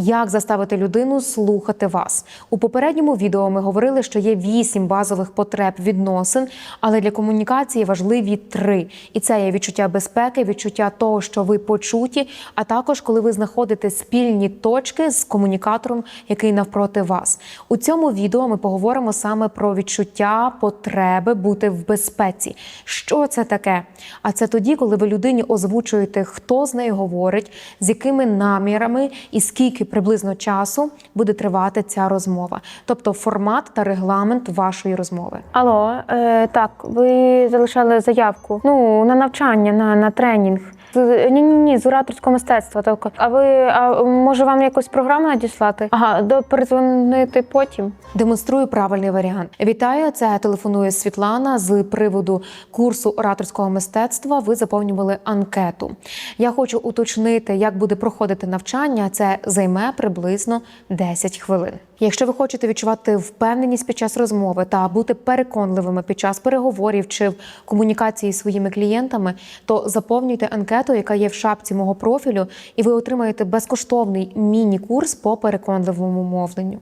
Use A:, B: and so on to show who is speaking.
A: Як заставити людину слухати вас у попередньому відео? Ми говорили, що є вісім базових потреб відносин, але для комунікації важливі три: і це є відчуття безпеки, відчуття того, що ви почуті, а також коли ви знаходите спільні точки з комунікатором, який навпроти вас. У цьому відео ми поговоримо саме про відчуття потреби бути в безпеці. Що це таке? А це тоді, коли ви людині озвучуєте, хто з нею говорить, з якими намірами і скільки приблизно часу буде тривати ця розмова, тобто формат та регламент вашої розмови.
B: Алло, е, так, ви залишали заявку. Ну, на навчання, на, на тренінг. Ні, ні, ні, з ораторського мистецтва. Тільки. А ви а може вам якусь програму надіслати? Ага, до перезвонити потім.
A: Демонструю правильний варіант. Вітаю, це телефонує Світлана з приводу курсу ораторського мистецтва. Ви заповнювали анкету. Я хочу уточнити, як буде проходити навчання. Це займе приблизно 10 хвилин. Якщо ви хочете відчувати впевненість під час розмови та бути переконливими під час переговорів чи в комунікації зі своїми клієнтами, то заповнюйте анкету, яка є в шапці мого профілю, і ви отримаєте безкоштовний міні-курс по переконливому мовленню.